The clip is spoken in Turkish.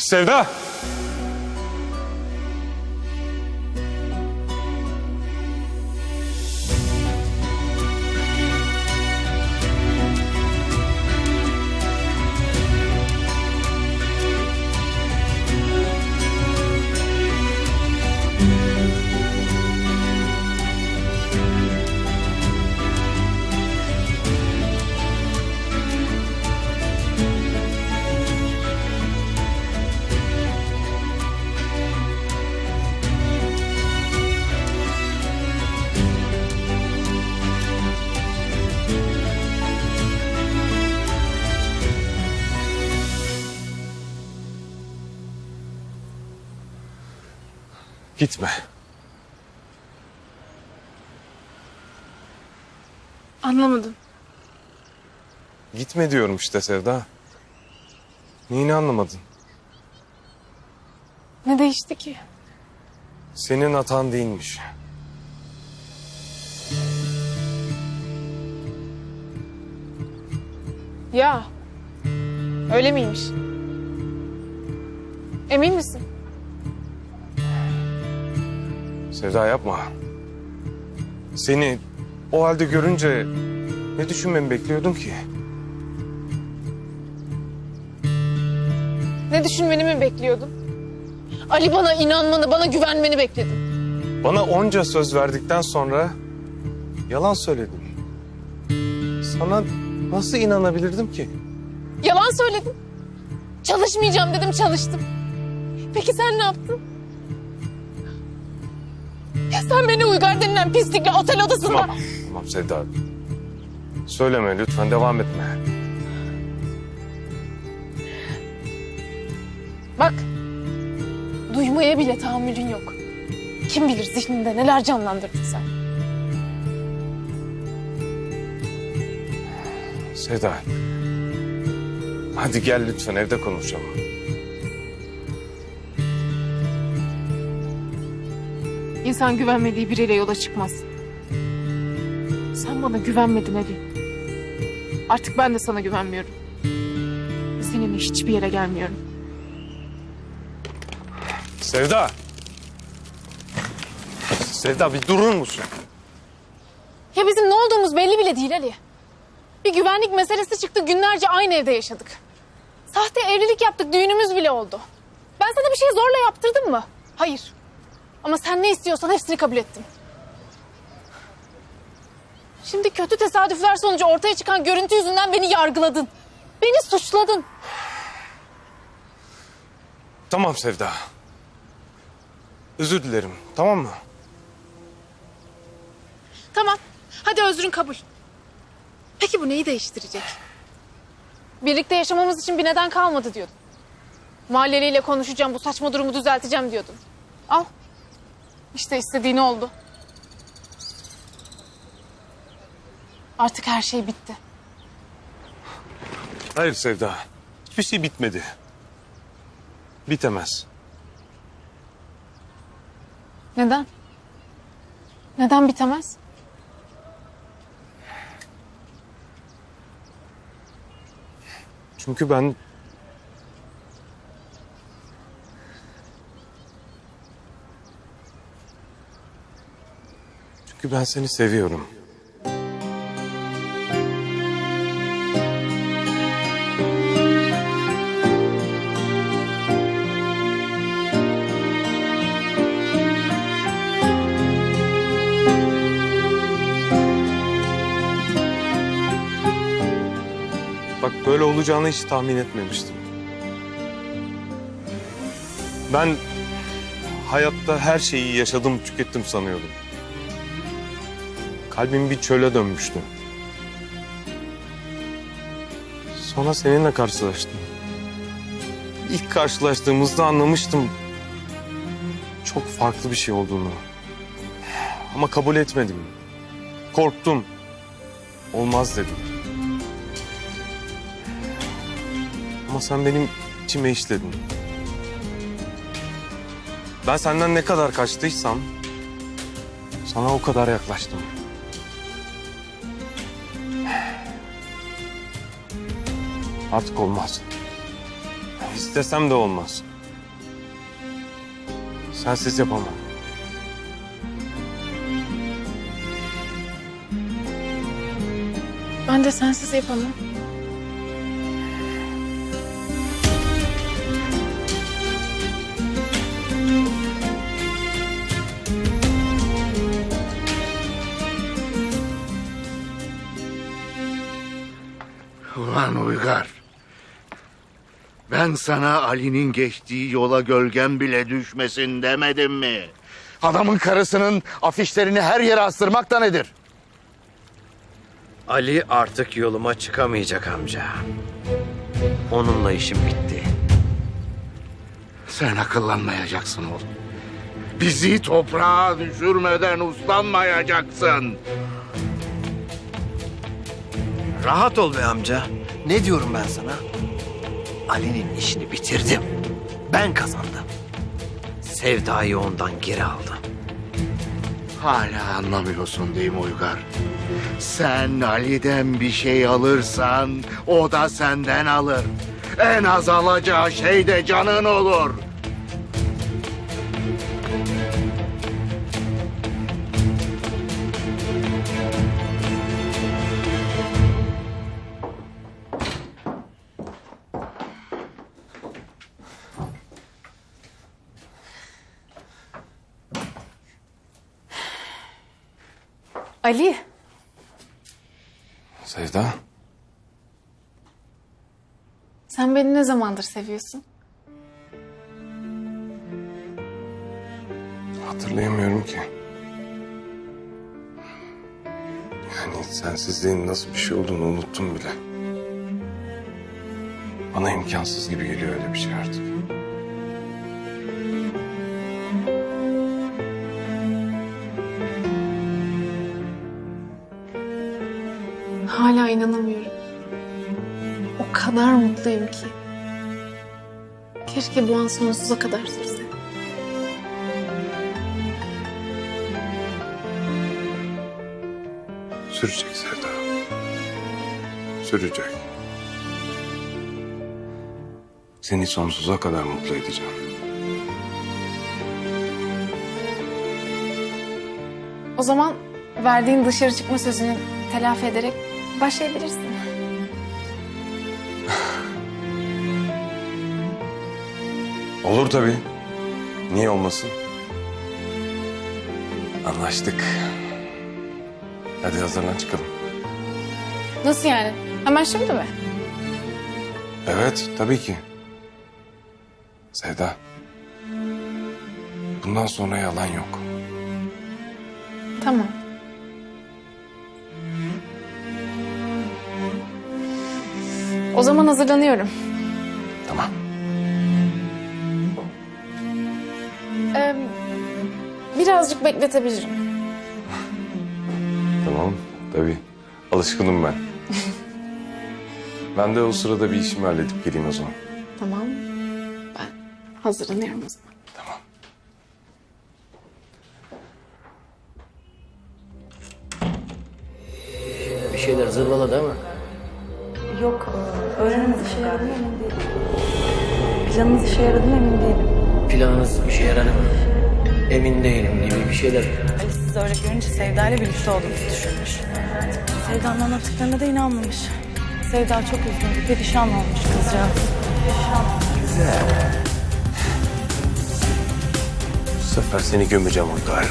Sevda! Gitme. Anlamadım. Gitme diyorum işte Sevda. Neyini anlamadın? Ne değişti ki? Senin hatan değilmiş. Ya. Öyle miymiş? Emin misin? Sevda yapma. Seni o halde görünce ne düşünmemi bekliyordum ki? Ne düşünmeni mi bekliyordun? Ali bana inanmanı, bana güvenmeni bekledim. Bana onca söz verdikten sonra yalan söyledin. Sana nasıl inanabilirdim ki? Yalan söyledin. Çalışmayacağım dedim, çalıştım. Peki sen ne yaptın? Sen beni Uygar denilen pislikle otel odasında... Tamam, tamam Sevda. Söyleme lütfen devam etme. Bak. Duymaya bile tahammülün yok. Kim bilir zihninde neler canlandırdın sen. Sevda. Hadi gel lütfen evde konuşalım. İnsan güvenmediği biriyle yola çıkmaz. Sen bana güvenmedin Ali. Artık ben de sana güvenmiyorum. Seninle hiçbir yere gelmiyorum. Sevda. Sevda bir durur musun? Ya bizim ne olduğumuz belli bile değil Ali. Bir güvenlik meselesi çıktı günlerce aynı evde yaşadık. Sahte evlilik yaptık düğünümüz bile oldu. Ben sana bir şey zorla yaptırdım mı? Hayır. Ama sen ne istiyorsan hepsini kabul ettim. Şimdi kötü tesadüfler sonucu ortaya çıkan görüntü yüzünden beni yargıladın. Beni suçladın. Tamam Sevda. Özür dilerim tamam mı? Tamam. Hadi özrün kabul. Peki bu neyi değiştirecek? Birlikte yaşamamız için bir neden kalmadı diyordun. Mahalleliyle konuşacağım, bu saçma durumu düzelteceğim diyordun. Al. İşte istediğin oldu. Artık her şey bitti. Hayır Sevda. Hiçbir şey bitmedi. Bitemez. Neden? Neden bitemez? Çünkü ben... Çünkü ben seni seviyorum. Bak böyle olacağını hiç tahmin etmemiştim. Ben hayatta her şeyi yaşadım, tükettim sanıyordum. Kalbim bir çöle dönmüştü. Sonra seninle karşılaştım. İlk karşılaştığımızda anlamıştım çok farklı bir şey olduğunu. Ama kabul etmedim. Korktum. Olmaz dedim. Ama sen benim içime işledin. Ben senden ne kadar kaçtıysam sana o kadar yaklaştım. Artık olmaz. İstesem de olmaz. Sensiz yapamam. Ben de sensiz yapamam. Ulan Uygar. Ben sana Ali'nin geçtiği yola gölgen bile düşmesin demedim mi? Adamın karısının afişlerini her yere astırmak da nedir? Ali artık yoluma çıkamayacak amca. Onunla işim bitti. Sen akıllanmayacaksın oğlum. Bizi toprağa düşürmeden uslanmayacaksın. Rahat ol be amca. Ne diyorum ben sana? Ali'nin işini bitirdim. Ben kazandım. Sevda'yı ondan geri aldım. Hala anlamıyorsun değil mi Uygar? Sen Ali'den bir şey alırsan o da senden alır. En az alacağı şey de canın olur. Ali. Sevda. Sen beni ne zamandır seviyorsun? Hatırlayamıyorum ki. Yani sensizliğin nasıl bir şey olduğunu unuttum bile. Bana imkansız gibi geliyor öyle bir şey artık. Mutluyum ki. Keşke bu an sonsuza kadar sürse. Sürecek Sevda. Sürecek. Seni sonsuza kadar mutlu edeceğim. O zaman verdiğin dışarı çıkma sözünü telafi ederek başlayabilirsin. Olur tabii. Niye olmasın? Anlaştık. Hadi hazırlan çıkalım. Nasıl yani? Hemen şimdi mi? Evet, tabii ki. Sevda. Bundan sonra yalan yok. Tamam. O zaman hazırlanıyorum. Tamam. Birazcık bekletebilirim. Tamam, tabii. Alışkınım ben. ben de o sırada bir işimi halledip geleyim o zaman. Tamam. Ben hazırlanıyorum o zaman. Tamam. Bir şeyler zırvaladı ama. Yok, öğreniniz işe yaradı mı emin değilim. Planınız işe yaradı mı emin değilim. Planınız işe yaradı mı? Emin değilim gibi bir şeyler. Ali siz öyle görünce Sevda ile birlikte olduğunuzu düşünmüş. Sevda'nın anlattıklarına da inanmamış. Sevda çok üzgün, perişan olmuş kızcağız. Bu sefer seni gömeceğim Uygar.